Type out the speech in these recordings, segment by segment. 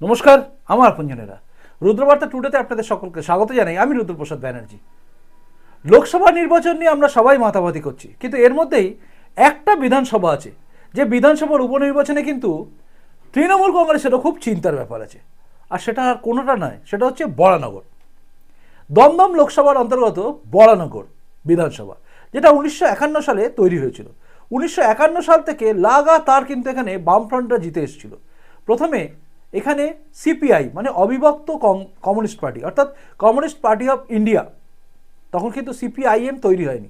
নমস্কার, আমার আপনজনেরা। রুদ্রবার্তা টুডেতে আপনাদের সকলকে স্বাগত জানাই। আমি রুদ্রপ্রসাদ ব্যানার্জি। লোকসভা নির্বাচন নিয়ে আমরা সবাই মাতামাতি করছি, কিন্তু এর মধ্যেই একটা বিধানসভা আছে, যে বিধানসভার উপনির্বাচনে কিন্তু তৃণমূল কংগ্রেসেরও খুব চিন্তার ব্যাপার আছে। আর সেটা আর কোনোটা নয়, সেটা হচ্ছে বরানগর। দমদম লোকসভার অন্তর্গত বরানগর বিধানসভা, যেটা উনিশশো একান্ন সালে তৈরি হয়েছিল। উনিশশো একান্ন সাল থেকে লাগাতার কিন্তু এখানে বামফ্রন্টরা জিতে এসেছিল। প্রথমে এখানে সিপিআই মানে অবিভক্ত কম- কমিউনিস্ট পার্টি, অর্থাৎ কমিউনিস্ট পার্টি অফ ইন্ডিয়া, তখন কিন্তু সিপিআইএম তৈরি হয়নি।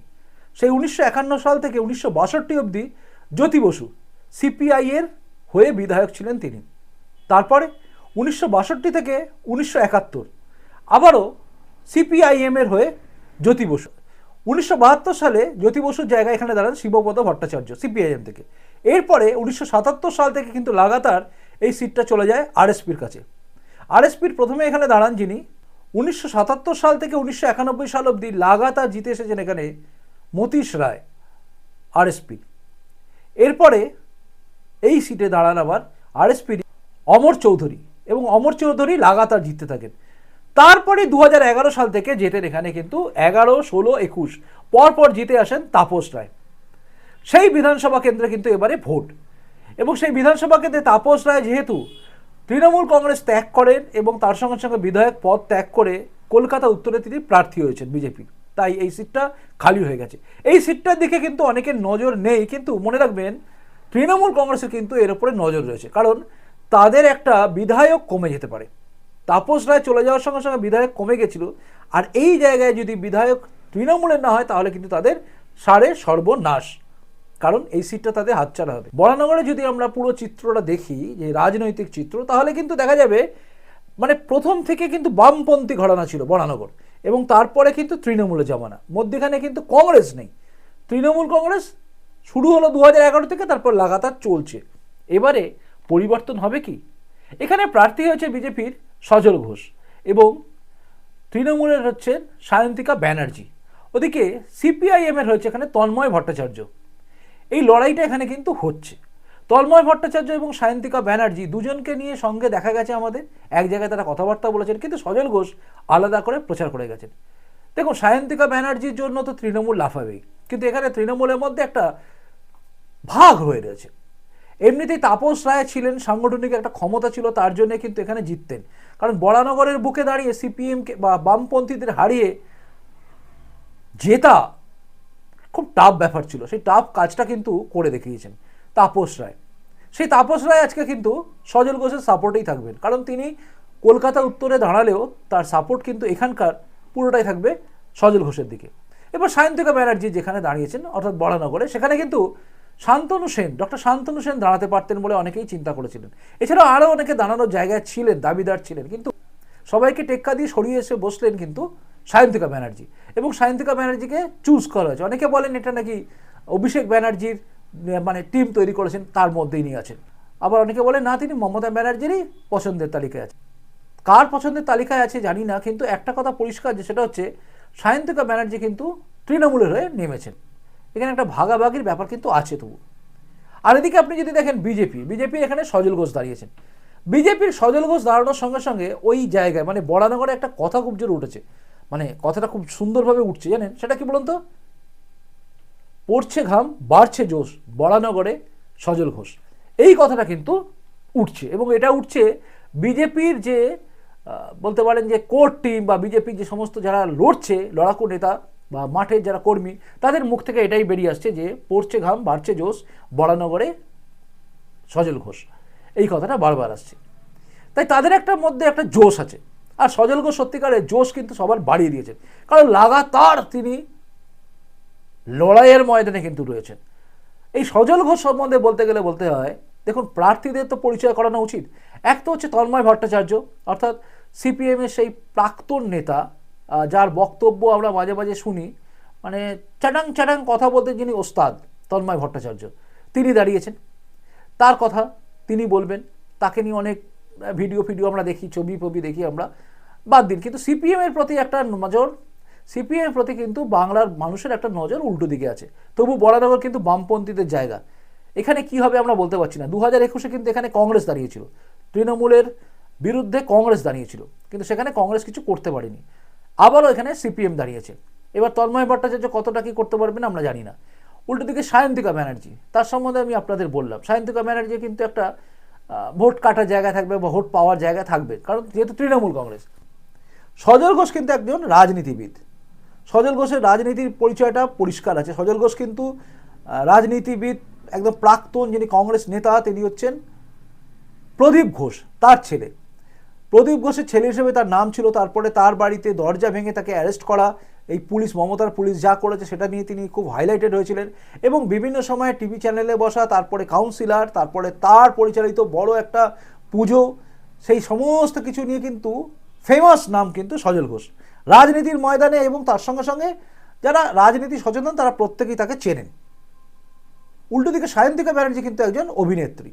সেই উনিশশো একান্ন সাল থেকে উনিশশো বাষট্টি অবধি জ্যোতি বসু সিপিআইয়ের হয়ে বিধায়ক ছিলেন তিনি। তারপরে উনিশশো বাষট্টি থেকে উনিশশো একাত্তর আবারও সিপিআইএমের হয়ে জ্যোতি বসু। উনিশশো বাহাত্তর সালে জ্যোতি বসুর জায়গায় এখানে দাঁড়ান শিবপদ ভট্টাচার্য সিপিআইএম থেকে। এরপরে উনিশশো সাতাত্তর সাল থেকে কিন্তু লাগাতার এই সিটটা চলে যায় আরএসপির কাছে। আরএসপির প্রথমে এখানে দাঁড়ান যিনি। উনিশশো সাতাত্তর সাল থেকে উনিশশো একানব্বই সাল অবধি লাগাতার জিতে এসেছেন এখানে মতীশ রায়, আরএসপি। এরপরে এই সিটে দাঁড়ান আবার আরএসপির অমর চৌধুরী এবং অমর চৌধুরী লাগাতার জিততে থাকেন। তারপরে দু হাজার এগারো সাল থেকে জেতেন এখানে কিন্তু এগারো, ষোলো, একুশ। পরপর জিতে আসেন তাপস রায়। সেই বিধানসভা কেন্দ্রে কিন্তু এবারে ভোট। এবং সেই বিধানসভা কেন্দ্রে তাপস রায় যেহেতু তৃণমূল কংগ্রেস ত্যাগ করেন এবং তার সঙ্গে সঙ্গে বিধায়ক পদ ত্যাগ করে কলকাতা উত্তরে তিনি প্রার্থী হয়েছেন বিজেপি, তাই এই সিটটা খালি হয়ে গেছে। এই সিটটার দিকে কিন্তু অনেকের নজর নেই, কিন্তু মনে রাখবেন তৃণমূল কংগ্রেসের কিন্তু এর উপরে নজর রয়েছে, কারণ তাদের একটা বিধায়ক কমে যেতে পারে। তাপস রায় চলে যাওয়ার সঙ্গে সঙ্গে বিধায়ক কমে গেছিল, আর এই জায়গায় যদি বিধায়ক তৃণমূলের না হয়, তাহলে কিন্তু তাদের সারে সর্বনাশ। কারণ এই সিটটা তাদের হাতছাড়া হবে। বরানগরে যদি আমরা পুরো চিত্রটা দেখি, যে রাজনৈতিক চিত্র, তাহলে কিন্তু দেখা যাবে মানে প্রথম থেকে কিন্তু বামপন্থী ঘরানা ছিল বরানগর, এবং তারপরে কিন্তু তৃণমূলের জমানা। মধ্যেখানে কিন্তু কংগ্রেস নেই। তৃণমূল কংগ্রেস শুরু হলো দু থেকে, তারপর লাগাতার চলছে। এবারে পরিবর্তন হবে কি? এখানে প্রার্থী হয়েছে বিজেপির সজল ঘোষ এবং তৃণমূলের হচ্ছেন সায়ন্তিকা ব্যানার্জি। ওদিকে সিপিআইএমের হয়েছে এখানে তন্ময় ভট্টাচার্য। এই লড়াইটা এখানে কিন্তু হচ্ছে। তন্ময় ভট্টাচার্য এবং সায়ন্তিকা ব্যানার্জি দুজনকে নিয়ে সঙ্গে দেখা গেছে আমাদের। এক জায়গায় তারা কথাবার্তা বলেছেন, কিন্তু সজল ঘোষ আলাদা করে প্রচার করে গেছেন। দেখুন, সায়ন্তিকা ব্যানার্জির জন্য তো তৃণমূল লাফাবেই, কিন্তু এখানে তৃণমূলের মধ্যে একটা ভাগ হয়ে রয়েছে। এমনিতেই তাপস রায় ছিলেন, সাংগঠনিক একটা ক্ষমতা ছিল, তার জন্য কিন্তু এখানে জিততেন। কারণ বরানগরের বুকে দাঁড়িয়ে সিপিএমকে বা বামপন্থীদের হারিয়ে জেতা খুব টাফ ব্যাপার ছিল। সেই টাফ কাজটা কিন্তু করে দেখিয়েছেন তাপস রায়। সেই তাপস রায় আজকে কিন্তু সজল ঘোষের সাপোর্টেই থাকবেন। কারণ তিনি কলকাতা উত্তরে দাঁড়ালেও তার সাপোর্ট কিন্তু এখানকার পুরোটাই থাকবে সজল ঘোষের দিকে। এবার সায়ন্তিকা ব্যানার্জি যেখানে দাঁড়িয়েছেন, অর্থাৎ বড়ানগরে, সেখানে কিন্তু শান্তনু সেন ডক্টর শান্তনু সেন দাঁড়াতে পারতেন বলে অনেকেই চিন্তা করেছিলেন। এছাড়াও আরও অনেকে দাঁড়ানোর জায়গায় ছিলেন, দাবিদার ছিলেন, কিন্তু সবাইকে টেক্কা দিয়ে সরিয়ে এসে বসলেন কিন্তু সায়ন্তিকা ব্যানার্জি। এবং সায়ন্তিকা ব্যানার্জিকে চুজ করা হয়েছে। অনেকে বলেন এটা নাকি অভিষেক ব্যানার্জির মানে টিম তৈরি করেছেন, তার মধ্যেই নিয়ে আছেন। আবার অনেকে বলেন, না, তিনি মমতা ব্যানার্জিরই পছন্দের তালিকায় আছে কার পছন্দের তালিকায় আছে জানি না, কিন্তু একটা কথা পরিষ্কার যে সেটা হচ্ছে, সায়ন্তিকা ব্যানার্জি কিন্তু তৃণমূলের হয়ে নেমেছেন। এখানে একটা ভাগাভাগির ব্যাপার কিন্তু আছে তবু আর এদিকে আপনি যদি দেখেন বিজেপি বিজেপি এখানে সজল ঘোষ দাঁড়িয়েছেন। বিজেপির সজল ঘোষ দাঁড়ানোর সঙ্গে সঙ্গে ওই জায়গায় মানে বড়ানগরে একটা কথা খুব জোরে উঠেছে। মানে কথাটা খুব সুন্দরভাবে উঠছে, জানেন? সেটা কি বলুন তো? পড়ছে ঘাম, বাড়ছে জোশ বড়ানগরে সজল ঘোষ। এই কথাটা কিন্তু উঠছে এবং এটা উঠছে বিজেপির যে বলতে পারেন যে কোর টিম বা বিজেপির যে সমস্ত যারা লড়ছে, লড়াকু নেতা বা মাঠের যারা কর্মী, তাদের মুখ থেকে এটাই বেরিয়ে আসছে যে পড়ছে ঘাম, বাড়ছে জোশ বড়ানগরে সজল ঘোষ। এই কথাটা বারবার আসছে। তাই তাদের একটা মধ্যে একটা জোশ আছে। আর সজল ঘোষ সত্যিকারের জোশ কিন্তু সবার বাড়িয়ে দিয়েছেন। কারণ লাগাতার তিনি লড়াইয়ের ময়দানে কিন্তু রয়েছেন। এই সজল ঘোষ সম্বন্ধে বলতে গেলে বলতে হয়, দেখুন, প্রার্থীদের তো পরিচয় করানো উচিত। এক তো হচ্ছে তন্ময় ভট্টাচার্য, অর্থাৎ সিপিএমের সেই প্রাক্তন নেতা যার বক্তব্য আমরা মাঝে মাঝে শুনি মানে চাটাং চাটাং কথা বলতে যিনি ওস্তাদ তন্ময় ভট্টাচার্য। তিনি দাঁড়িয়েছেন। তার কথা তিনি বলবেন, তাকে নিয়ে অনেক ভিডিও ফিডিও আমরা দেখি, ছবি ফবি দেখি আমরা, বাদ দিন। কিন্তু সিপিএমের প্রতি একটা নজর সিপিএমের প্রতি কিন্তু বাংলার মানুষের একটা নজর উল্টো দিকে আছে। তবু বরানগর কিন্তু বামপন্থীদের জায়গা। এখানে কি হবে আমরা বলতে পারছি না। দু হাজার একুশে কিন্তু এখানে কংগ্রেস দাঁড়িয়েছিল। তৃণমূলের বিরুদ্ধে কংগ্রেস দাঁড়িয়েছিল। কিন্তু সেখানে কংগ্রেস কিছু করতে পারেনি। আবারও এখানে সিপিএম দাঁড়িয়েছে। এবার তন্ময় ভট্টাচার্য কতটা কি করতে পারবেন আমরা জানি না। উল্টো দিকে সায়ন্তিকা ব্যানার্জি, তার সম্বন্ধে আমি আপনাদের বললাম। সায়ন্তিকা ব্যানার্জি কিন্তু একটা ভোট কাটার জায়গা থাকবে বা ভোট পাওয়ার জায়গা থাকবে, কারণ যেহেতু তৃণমূল কংগ্রেস। সজল ঘোষ কিন্তু একজন রাজনীতিবিদ। সজল ঘোষের রাজনীতির পরিচয়টা পরিষ্কার আছে। সজল ঘোষ কিন্তু রাজনীতিবিদ, একদম প্রাক্তন যিনি কংগ্রেস নেতা, তিনি হচ্ছেন প্রদীপ ঘোষ, তার ছেলে। প্রদীপ ঘোষের ছেলে হিসেবে তার নাম ছিল, তারপরে তার বাড়িতে দরজা ভেঙে তাকে অ্যারেস্ট করা, এই পুলিশ, মমতার পুলিশ যা করেছে সেটা নিয়ে তিনি খুব হাইলাইটেড হয়েছিলেন। এবং বিভিন্ন সময়ে টিভি চ্যানেলে বসা, তারপরে কাউন্সিলর, তারপরে তার পরিচালিত বড় একটা পুজো, সেই সমস্ত কিছু নিয়ে কিন্তু ফেমাস নাম কিন্তু সজল ঘোষ। রাজনীতির ময়দানে এবং তার সঙ্গে সঙ্গে যারা রাজনীতি সচেতন, তারা প্রত্যেকেই তাকে চেনেন। উল্টো দিকে সায়ন্তিকা ব্যানার্জি কিন্তু একজন অভিনেত্রী।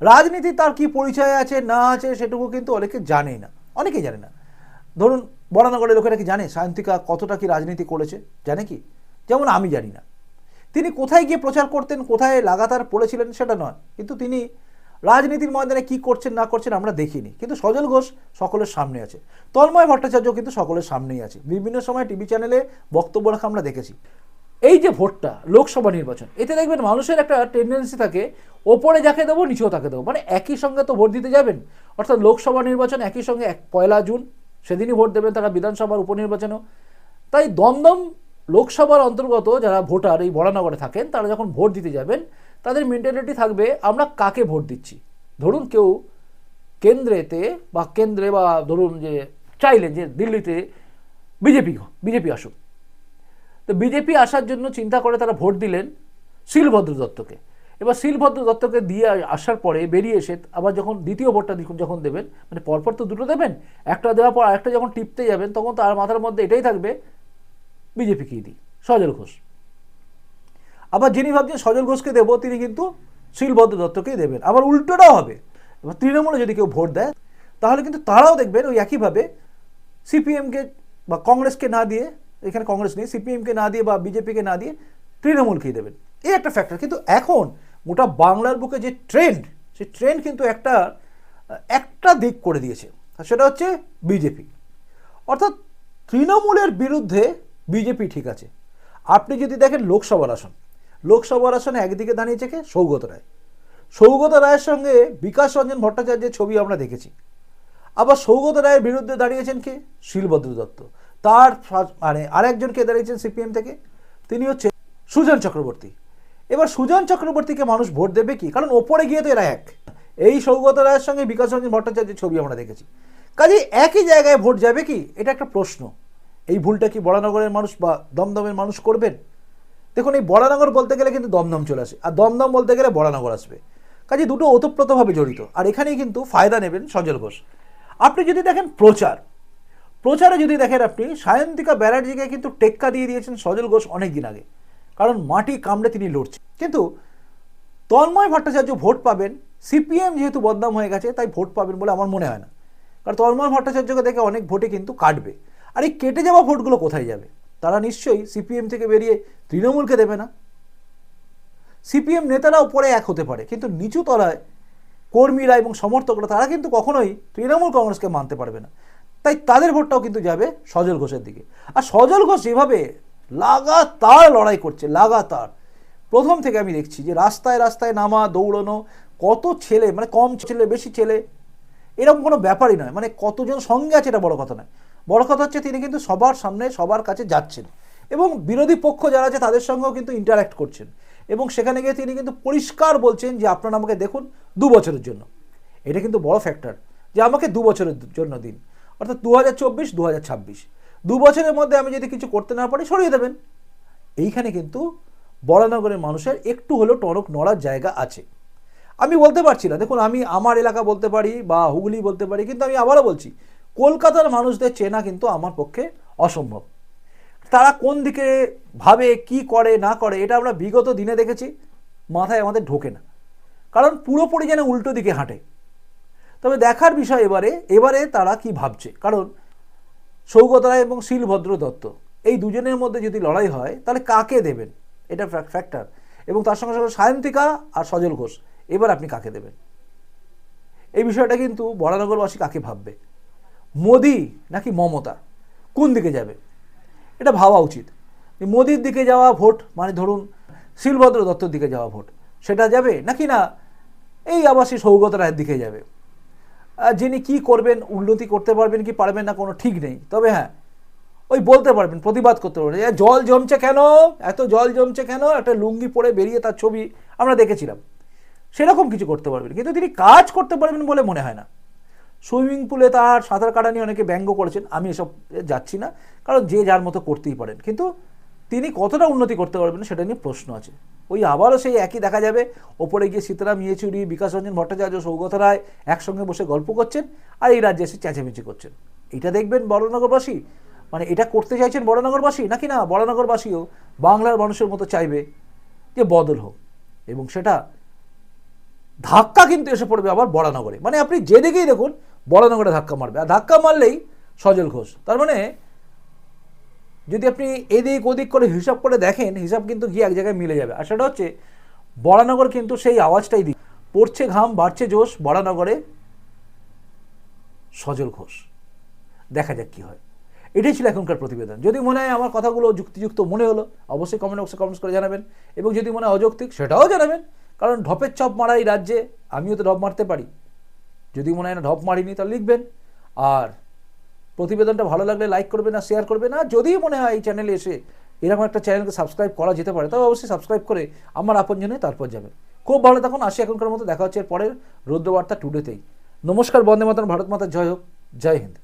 রাজনীতি তার কি পরিচয় আছে, না আছে, সেটুকু কিন্তু অনেকে জানে না। অনেকেই জানে না। ধরুন, বরানগরের লোকেরা কি জানে? সায়ন্তিকা কতটা কি রাজনীতি করেছে? জানে কি? যেমন আমি জানি না। তিনি কোথায় গিয়ে প্রচার করতেন, কোথায় লাগাতার পড়েছিলেন, সেটা নয়। কিন্তু তিনি রাজনীতির ময়দানে কি করছেন, না করছেন আমরা দেখিনি। কিন্তু সজল ঘোষ সকলের সামনে আছে। তন্ময় ভট্টাচার্য কিন্তু সকলের সামনেই আছে। বিভিন্ন সময় টিভি চ্যানেলে বক্তব্য রাখা আমরা দেখেছি। এই যে ভোটটা, লোকসভা নির্বাচন, এতে দেখবেন মানুষের একটা টেন্ডেন্সি থাকে, ওপরে যাকে দেবো, নিচেও তাকে দেবো। মানে একই সঙ্গে তো ভোট দিতে যাবেন। অর্থাৎ লোকসভা নির্বাচন একই সঙ্গে এক পয়লা জুন, সেদিনই ভোট দেবেন তারা বিধানসভার উপনির্বাচনেও। তাই দমদম লোকসভার অন্তর্গত যারা ভোটার এই বরানগরে থাকেন, তারা যখন ভোট দিতে যাবেন, তাদের মেন্টালিটি থাকবে, আমরা কাকে ভোট দিচ্ছি? ধরুন কেউ কেন্দ্রেতে বা কেন্দ্রে বা ধরুন যে চাইলেন যে দিল্লিতে বিজেপি বিজেপি আসুক। তো বিজেপি আসার জন্য চিন্তা করে তারা ভোট দিলেন শিলভদ্র দত্তকে। এবার শিলভদ্র দত্তকে দিয়ে আসার পরে বেরিয়ে এসে আবার যখন দ্বিতীয় ভোটটা যখন দেবেন মানে পরপর তো দুটো দেবেন, একটা দেওয়ার পর আরেকটা যখন টিপতে যাবেন, তখন তার মাথার মধ্যে এটাই থাকবে বিজেপিকেই দিই সজল ঘোষ। আবার যিনি ভাবছেন সজল ঘোষকে দেবো, তিনি কিন্তু শিলভদ্র দত্তকেই দেবেন। আবার উল্টোটাও হবে। এবার তৃণমূলে যদি কেউ ভোট দেয়, তাহলে কিন্তু তারাও দেখবেন ওই একইভাবে সিপিএমকে বা কংগ্রেসকে না দিয়ে এখানে কংগ্রেস নেই, সিপিএমকে না দিয়ে বা বিজেপিকে না দিয়ে তৃণমূলকেই দেবেন। এই একটা ফ্যাক্টর কিন্তু এখন গোটা বাংলার বুকে যে ট্রেন্ড সেই ট্রেন্ড কিন্তু একটা একটা দিক করে দিয়েছে। সেটা হচ্ছে বিজেপি। অর্থাৎ তৃণমূলের বিরুদ্ধে বিজেপি ঠিক আছে। আপনি যদি দেখেন লোকসভার আসন, লোকসভার আসনে একদিকে দাঁড়িয়েছে কে? সৌগত রায়। সৌগত রায়ের সঙ্গে বিকাশ রঞ্জন ভট্টাচার্যের ছবি আমরা দেখেছি। আবার সৌগত রায়ের বিরুদ্ধে দাঁড়িয়েছেন কে? শিলভদ্র দত্ত। তার মানে আরেকজনকে দাঁড়িয়েছেন সিপিএম থেকে, তিনি হচ্ছে সুজন চক্রবর্তী। এবার সুজন চক্রবর্তীকে মানুষ ভোট দেবে কি? কারণ ওপরে গিয়ে তো এরা এক। এই সৌগত রায়ের সঙ্গে বিকাশ রঞ্জন ভট্টাচার্যের ছবি আমরা দেখেছি। কাজে একই জায়গায় ভোট যাবে কি? এটা একটা প্রশ্ন। এই ভুলটা কি বড়ানগরের মানুষ বা দমদমের মানুষ করবেন? দেখুন, এই বড়ানগর বলতে গেলে কিন্তু দমদম চলে আসে, আর দমদম বলতে গেলে বড়ানগর আসবে। কাজে দুটো ওতপ্রোতভাবে জড়িত। আর এখানেই কিন্তু ফায়দা নেবেন সজল ঘোষ। আপনি যদি দেখেন প্রচার প্রচারে যদি দেখেন আপনি, সায়ন্তিকা ব্যানার্জিকে কিন্তু টেক্কা দিয়ে দিয়েছেন সজল ঘোষ অনেক দিন আগে। কারণ মাটি কামড়ে তিনি লড়ছেন। কিন্তু তন্ময় ভট্টাচার্য ভোট পাবেন। সিপিএম যেহেতু বদনাম হয়ে গেছে, তাই ভোট পাবেন বলে আমার মনে হয় না। কারণ তন্ময় ভট্টাচার্যকে দেখে অনেক ভোটে কিন্তু কাটবে। আর এই কেটে যাওয়া ভোটগুলো কোথায় যাবে? তারা নিশ্চয়ই সিপিএম থেকে বেরিয়ে তৃণমূলকে দেবে না। সিপিএম নেতারা উপরে এক হতে পারে, কিন্তু নিচু তলায় কর্মীরা এবং সমর্থকরা, তারা কিন্তু কখনোই তৃণমূল কংগ্রেসকে মানতে পারবে না। তাই তাদের ভোটটাও কিন্তু যাবে সজল ঘোষের দিকে। আর সজল ঘোষ যেভাবে লাগাতার লড়াই করছে, লাগাতার, প্রথম থেকে আমি দেখছি যে রাস্তায় রাস্তায় নামা, দৌড়ানো, কত ছেলে মানে কম ছেলে, বেশি ছেলে, এরকম কোনো ব্যাপারই নয়। মানে কতজন সঙ্গে আছে এটা বড় কথা নয়। বড় কথা হচ্ছে তিনি কিন্তু সবার সামনে, সবার কাছে যাচ্ছেন। এবং বিরোধী পক্ষ যারা আছে তাদের সঙ্গেও কিন্তু ইন্টারাক্ট করছেন। এবং সেখানে গিয়ে তিনি কিন্তু পরিষ্কার বলছেন যে আপনারা আমাকে দেখুন দু বছরের জন্য। এটা কিন্তু বড় ফ্যাক্টর যে আমাকে দু বছরের জন্য দিন। অর্থাৎ দু হাজার চব্বিশ দু হাজার ছাব্বিশ। দু বছরের মধ্যে আমি যদি কিছু করতে না পারি, সরিয়ে দেবেন। এইখানে কিন্তু বরানগরের মানুষের একটু হলেও টনক নড়ার জায়গা আছে। আমি বলতে পারছি না। দেখুন, আমি আমার এলাকা বলতে পারি বা হুগলি বলতে পারি, কিন্তু আমি আবারও বলছি, কলকাতার মানুষদের চেনা কিন্তু আমার পক্ষে অসম্ভব। তারা কোন দিকে ভাবে, কি করে, না করে, এটা আমরা বিগত দিনে দেখেছি। মাথায় আমাদের ঢোকে না। কারণ পুরোপুরি যেন উল্টো দিকে হাঁটে। তবে দেখার বিষয় এবারে এবারে তারা কি ভাবছে? কারণ সৌগত রায় এবং শিলভদ্র দত্ত, এই দুজনের মধ্যে যদি লড়াই হয়, তাহলে কাকে দেবেন? এটা ফ্যাক্টর এবং তার সঙ্গে সঙ্গে সায়ন্তিকা আর সজল ঘোষ, এবার আপনি কাকে দেবেন? এই বিষয়টা কিন্তু বরানগরবাসী কাকে ভাববে? মোদি নাকি মমতা? কোন দিকে যাবে? এটা ভাবা উচিত। মোদির দিকে যাওয়া ভোট মানে ধরুন শিলভদ্র দত্তর দিকে যাওয়া ভোট, সেটা যাবে নাকি না? এই আবাসী সৌগত রায়ের দিকে যাবে। যিনি কি করবেন, উন্নতি করতে পারবেন কি পারবেন না কোনো ঠিক নেই। তবে হ্যাঁ ওই বলতে পারবেন, প্রতিবাদ করতে পারবেন। জল জমছে কেন? এত জল জমছে কেন? একটা লুঙ্গি পরে বেরিয়ে তার ছবি আমরা দেখেছিলাম। সেরকম কিছু করতে পারবেন। কিন্তু তিনি কাজ করতে পারবেন বলে মনে হয় না। সুইমিং পুলে তার সাঁতার কাটা নিয়ে অনেকে ব্যঙ্গ করেছেন। আমি এসব যাচ্ছি না। কারণ যে যার মতো করতেই পারেন। কিন্তু তিনি কতটা উন্নতি করতে পারবেন সেটা নিয়ে প্রশ্ন আছে। ওই আবারও সেই একই দেখা যাবে। ওপরে গিয়ে সীতারাম, ইয়েচুরি বিকাশ রঞ্জন ভট্টাচার্য সৌগত রায় একসঙ্গে বসে গল্প করছেন আর এই রাজ্যে এসে চেঁচামেচি করছেন। এটা দেখবেন বড়নগরবাসী। মানে এটা করতে চাইছেন বড়নগরবাসী? নাকি না? বড়নগরবাসীও বাংলার মানুষের মতো চাইবে যে বদল হোক। এবং সেটা ধাক্কা কিন্তু এসে পড়বে আবার বড়ানগরে। মানে আপনি যেদিকেই দেখুন, বড়ানগরে ধাক্কা মারবে। আর ধাক্কা মারলেই সজল ঘোষ। তার মানে যদি আপনি এদিক ওদিক করে হিসাব করে দেখেন, হিসাব কিন্তু গিয়ে এক জায়গায় মিলে যাবে। আর সেটা হচ্ছে বড়ানগর কিন্তু সেই আওয়াজটাই দিই পড়ছে ঘাম, বাড়ছে জোশ বড়ানগরে সজল ঘোষ। দেখা যাক কি হয়। এটাই ছিল এখনকার প্রতিবেদন। যদি মনে হয় আমার কথাগুলো যুক্তিযুক্ত মনে হলো, অবশ্যই কমেন্ট বক্সে কমেন্টস করে জানাবেন। এবং যদি মনে হয় অযৌক্তিক, সেটাও জানাবেন। কারণ ঢপের চপ মারা এই রাজ্যে, আমিও তো ঢপ মারতে পারি। যদি মনে হয় না ঢপ মারিনি, তাহলে লিখবেন। আর প্রতিবেদনটা ভালো লাগলে লাইক করবে না শেয়ার করবে না যদি মনে হয় এই চ্যানেলে এসে এরকম একটা চ্যানেলকে সাবস্ক্রাইব করা যেতে পারে, তবে অবশ্যই সাবস্ক্রাইব করে আমার আপনজনে তারপর যাবে। খুব ভালো তখন আসি এখনকার মতো, দেখা হচ্ছে এর পরের রৌদ্রবার্তা টুডেতেই নমস্কার, বন্দে মাতার ভারত মাতার জয় হোক, জয় হিন্দ।